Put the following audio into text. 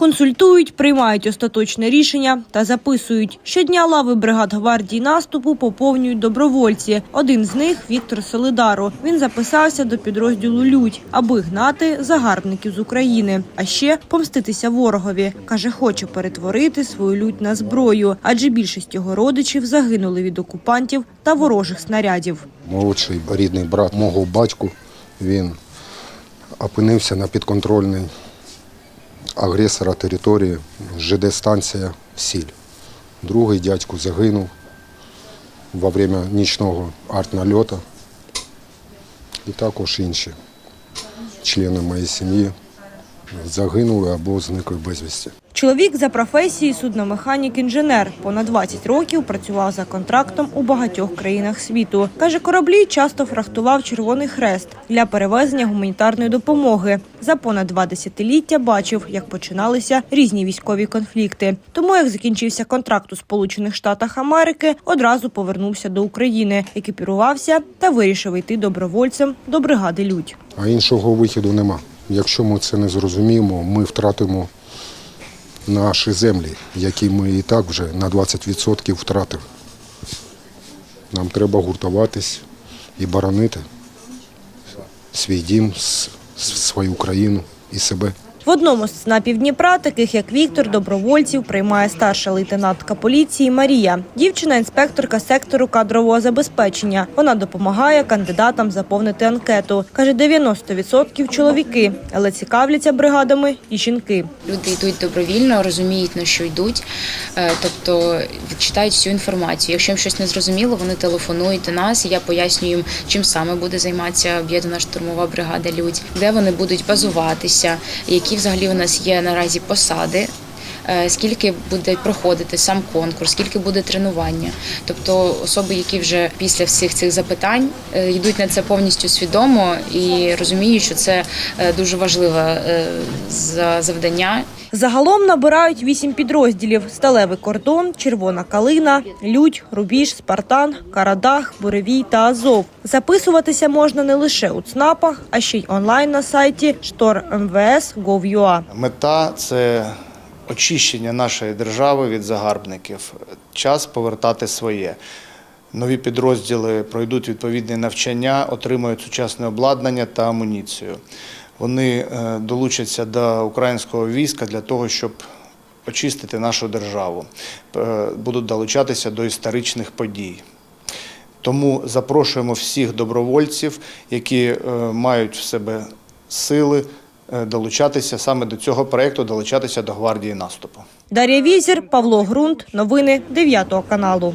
Консультують, приймають остаточне рішення та записують. Щодня лави бригад гвардії наступу поповнюють добровольці. Один з них Віктор Солидаро. Він записався до підрозділу Людь, аби гнати загарбників з України, а ще помститися ворогові. каже, хоче перетворити свою лють на зброю, адже більшість його родичів загинули від окупантів та ворожих снарядів. Молодший рідний брат мого батьку, він опинився на підконтрольній агресора території ЖД-станція Сіль. Другий дядько загинув во время нічного артнальоту. І також інші члени моєї сім'ї загинули або зникли безвісті. Чоловік за професією судномеханік-інженер. Понад 20 років працював за контрактом у багатьох країнах світу. Каже, кораблі часто фрахтував Червоний Хрест для перевезення гуманітарної допомоги. За понад два десятиліття бачив, як починалися різні військові конфлікти. Тому, як закінчився контракт у Сполучених Штатах Америки, одразу повернувся до України, екіпірувався та вирішив йти добровольцем до бригади Людь. А іншого виходу нема. Якщо ми це не зрозуміємо, ми втратимо наші землі, які ми і так вже на 20% втратили. Нам треба гуртуватись і боронити свій дім, свою країну і себе. В одному з ЦНАПів Дніпра, таких як Віктор, добровольців приймає старша лейтенантка поліції Марія. Дівчина інспекторка сектору кадрового забезпечення. Вона допомагає кандидатам заповнити анкету. Каже, 90% чоловіки, але цікавляться бригадами і жінки. Люди йдуть добровільно, розуміють на що йдуть, е, тобто читають всю інформацію. Якщо їм щось не зрозуміло, вони телефонують до нас. і Я пояснюю їм, чим саме буде займатися об'єднана штурмова бригада Людь, де вони будуть базуватися, які взагалі у нас є наразі посади. Е, Скільки буде проходити сам конкурс, скільки буде тренування? Тобто особи, які вже після всіх цих запитань е, йдуть на це повністю свідомо і розуміють, що це е, дуже важливе за- завдання, Загалом набирають вісім підрозділів: сталевий кордон, червона калина, лють, рубіж, спартан, карадах, буревій та азов. Записуватися можна не лише у ЦНАПах, а ще й онлайн на сайті штормвс.gov.ua. Мета це очищення нашої держави від загарбників. Час повертати своє. Нові підрозділи пройдуть відповідне навчання, отримають сучасне обладнання та амуніцію. Вони е, долучаться до українського війська для того, щоб очистити нашу державу, Е, будуть долучатися до історичних подій. Тому запрошуємо всіх добровольців, які е, мають в себе сили долучатися саме до цього проекту, долучатися до гвардії наступу. Дар'я Візір, Павло Грунт. Новини 9 каналу.